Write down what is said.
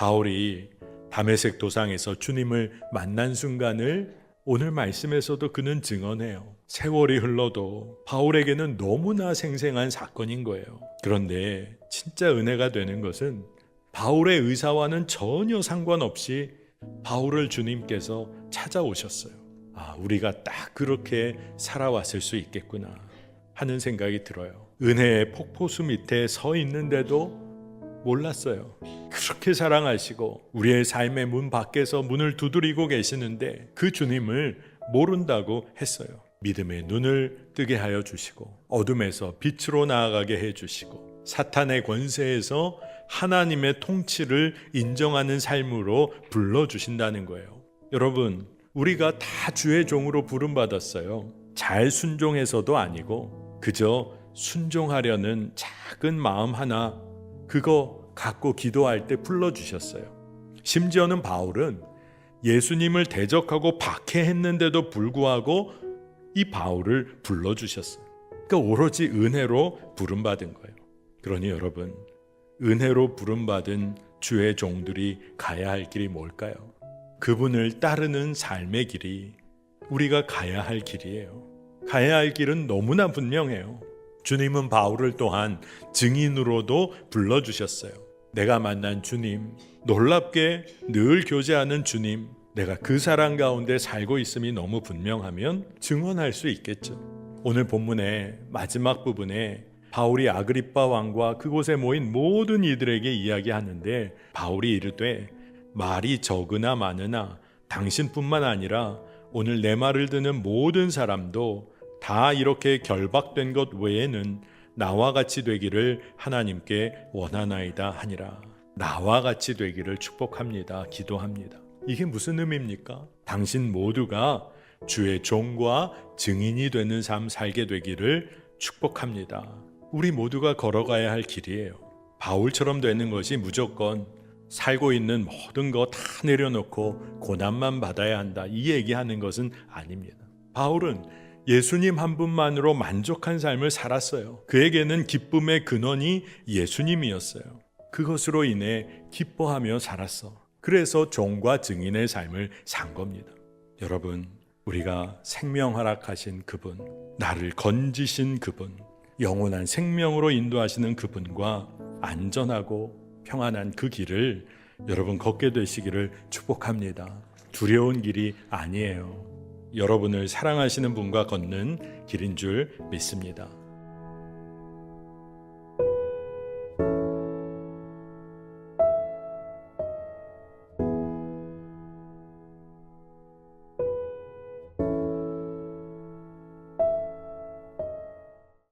바울이 담에색 도상에서 주님을 만난 순간을 오늘 말씀에서도 그는 증언해요. 세월이 흘러도 바울에게는 너무나 생생한 사건인 거예요. 그런데 진짜 은혜가 되는 것은 바울의 의사와는 전혀 상관없이 바울을 주님께서 찾아오셨어요. 아, 우리가 딱 그렇게 살아왔을 수 있겠구나 하는 생각이 들어요. 은혜의 폭포수 밑에 서 있는데도 몰랐어요. 그렇게 사랑하시고 우리의 삶의 문 밖에서 문을 두드리고 계시는데 그 주님을 모른다고 했어요. 믿음의 눈을 뜨게 하여 주시고 어둠에서 빛으로 나아가게 해 주시고 사탄의 권세에서 하나님의 통치를 인정하는 삶으로 불러 주신다는 거예요. 여러분, 우리가 다 주의 종으로 부름 받았어요. 잘 순종해서도 아니고 그저 순종하려는 작은 마음 하나 그거 갖고 기도할 때 불러주셨어요. 심지어는 바울은 예수님을 대적하고 박해했는데도 불구하고 이 바울을 불러주셨어요. 그러니까 오로지 은혜로 부름받은 거예요. 그러니 여러분, 은혜로 부름받은 주의 종들이 가야 할 길이 뭘까요? 그분을 따르는 삶의 길이 우리가 가야 할 길이에요. 가야 할 길은 너무나 분명해요. 주님은 바울을 또한 증인으로도 불러주셨어요. 내가 만난 주님, 놀랍게 늘 교제하는 주님, 내가 그 사랑 가운데 살고 있음이 너무 분명하면 증언할 수 있겠죠. 오늘 본문의 마지막 부분에 바울이 아그리빠 왕과 그곳에 모인 모든 이들에게 이야기하는데 바울이 이르되 말이 적으나 많으나 당신뿐만 아니라 오늘 내 말을 듣는 모든 사람도 다 이렇게 결박된 것 외에는 나와 같이 되기를 하나님께 원하나이다 하니라. 나와 같이 되기를 축복합니다. 기도합니다. 이게 무슨 의미입니까? 당신 모두가 주의 종과 증인이 되는 삶 살게 되기를 축복합니다. 우리 모두가 걸어가야 할 길이에요. 바울처럼 되는 것이 무조건 살고 있는 모든 거 다 내려놓고 고난만 받아야 한다. 이 얘기하는 것은 아닙니다. 바울은 예수님 한 분만으로 만족한 삶을 살았어요. 그에게는 기쁨의 근원이 예수님이었어요. 그것으로 인해 기뻐하며 살았어. 그래서 종과 증인의 삶을 산 겁니다. 여러분, 우리가 생명 허락하신 그분, 나를 건지신 그분, 영원한 생명으로 인도하시는 그분과 안전하고 평안한 그 길을 여러분 걷게 되시기를 축복합니다. 두려운 길이 아니에요. 여러분을 사랑하시는 분과 걷는 길인 줄 믿습니다.